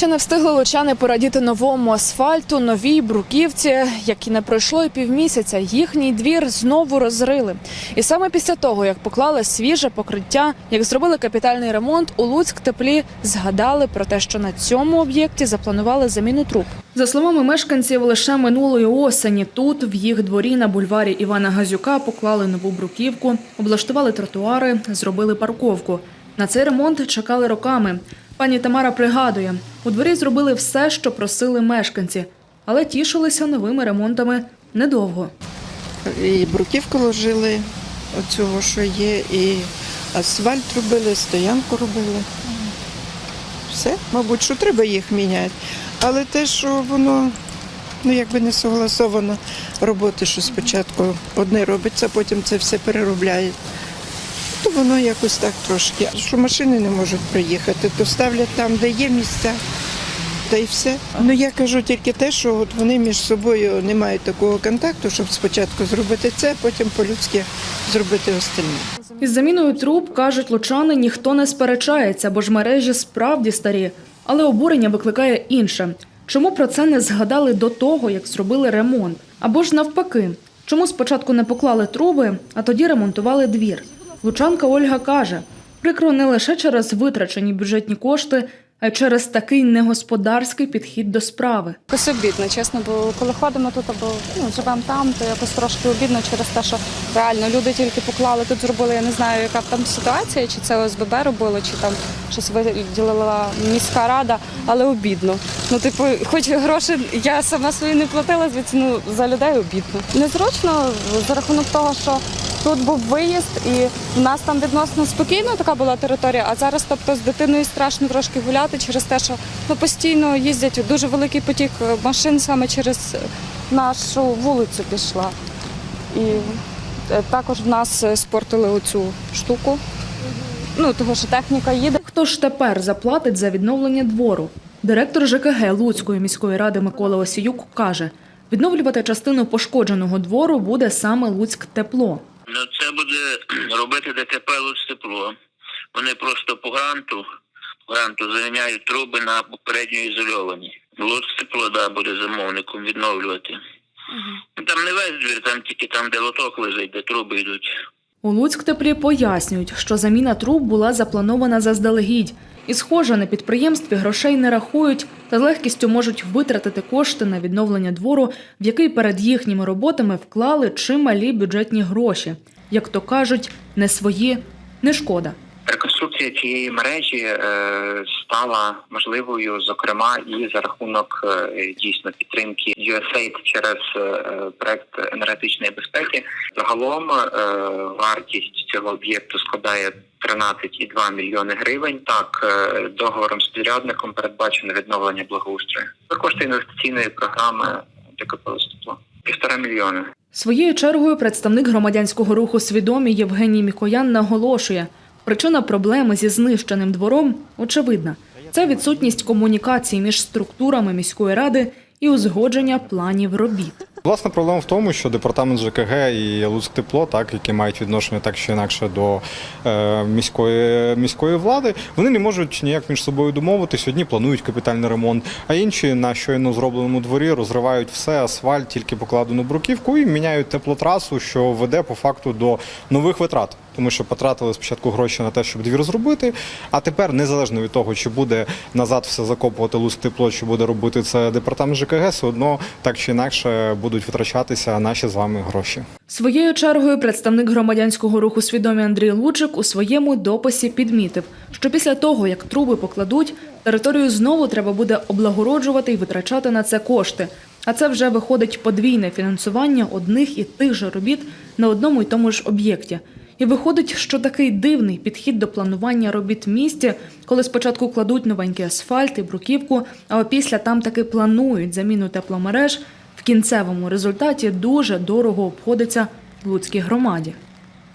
Ще не встигли лучани порадіти новому асфальту, новій бруківці, як і не пройшло і півмісяця. Їхній двір знову розрили. І саме після того, як поклали свіже покриття, як зробили капітальний ремонт, у Луцьк теплі згадали про те, що на цьому об'єкті запланували заміну труб. За словами мешканців, лише минулої осені тут, в їх дворі на бульварі Івана Газюка, поклали нову бруківку, облаштували тротуари, зробили парковку. На цей ремонт чекали роками. Пані Тамара пригадує, у дворі зробили все, що просили мешканці, але тішилися новими ремонтами недовго. І бруківку ложили оцього, що є, і асфальт робили, стоянку робили. Все, мабуть, що треба їх міняти. Але те, що воно ну, якби не согласовано роботи, що спочатку одне робиться, потім це все переробляють. То воно якось так трошки. Що машини не можуть приїхати, то ставлять там, де є місця. Та й все. Ну я кажу тільки те, що от вони між собою не мають такого контакту, щоб спочатку зробити це, потім по-людськи зробити остальне. Із заміною труб, кажуть лучани, ніхто не сперечається, бо ж мережі справді старі. Але обурення викликає інше. Чому про це не згадали до того, як зробили ремонт? Або ж навпаки, чому спочатку не поклали труби, а тоді ремонтували двір? Лучанка Ольга каже, прикро не лише через витрачені бюджетні кошти, а й через такий негосподарський підхід до справи. Якось обідно, чесно, бо коли ходимо тут або ну, живемо там, то якось трошки обідно через те, що реально люди тільки поклали тут, зробили, я не знаю, яка там ситуація, чи це ОСББ робило, чи там щось виділила міська рада, але обідно. Ну, типу, хоч гроші я сама свої не платила, звідси ну за людей обідно. Незручно за рахунок того, що тут був виїзд, і в нас там відносно спокійно така була територія. А зараз, тобто, з дитиною страшно трошки гуляти через те, що ну постійно їздять дуже великий потік е, машин саме через нашу вулицю пішла. І е, також в нас е, спортили оцю штуку. Ну, того, що техніка їде. Хто ж тепер заплатить за відновлення двору? Директор ЖКГ Луцької міської ради Микола Осіюк каже, відновлювати частину пошкодженого двору буде саме Луцьк тепло. Це буде робити ДТП тепло. Вони просто по гранту, гранту заміняють труби на попередньо ізольовані. Луць тепло да, буде замовником відновлювати. Ну, Там не весь двір, там тільки там, де лоток лежить, де труби йдуть. У Луцьк теплі пояснюють, що заміна труб була запланована заздалегідь. І, схоже, на підприємстві грошей не рахують та з легкістю можуть витратити кошти на відновлення двору, в який перед їхніми роботами вклали чималі бюджетні гроші. Як то кажуть, не свої, не шкода. Реконструкція цієї мережі е, стала можливою, зокрема, і за рахунок е, дійсно підтримки USAID через е, проект енергетичної безпеки. Загалом вартість цього об'єкту складає 13,2 мільйони гривень. Так, договором з підрядником передбачено відновлення благоустрою. Кошти інвестиційної програми ДКП Півтора мільйони. Своєю чергою представник громадянського руху свідомі Євгеній Мікоян наголошує, причина проблеми зі знищеним двором очевидна. Це відсутність комунікації між структурами міської ради і узгодження планів робіт. Власне, проблема в тому, що департамент ЖКГ і Луцьктепло, так які мають відношення так чи інакше до е, міської міської влади, вони не можуть ніяк між собою домовитись. Одні планують капітальний ремонт, а інші на щойно зробленому дворі розривають все, асфальт, тільки покладену бруківку і міняють теплотрасу, що веде по факту до нових витрат. Тому що потратили спочатку гроші на те, щоб двір зробити. А тепер, незалежно від того, чи буде назад все закопувати Луцьк тепло, чи буде робити це департамент ЖКГ, все одно так чи інакше будуть витрачатися наші з вами гроші. Своєю чергою представник громадянського руху свідомі Андрій Лучик у своєму дописі підмітив, що після того, як труби покладуть, територію знову треба буде облагороджувати і витрачати на це кошти. А це вже виходить подвійне фінансування одних і тих же робіт на одному й тому ж об'єкті. І виходить, що такий дивний підхід до планування робіт в місті, коли спочатку кладуть новенький асфальт і бруківку, а опісля там таки планують заміну тепломереж, в кінцевому результаті дуже дорого обходиться Луцькій громаді.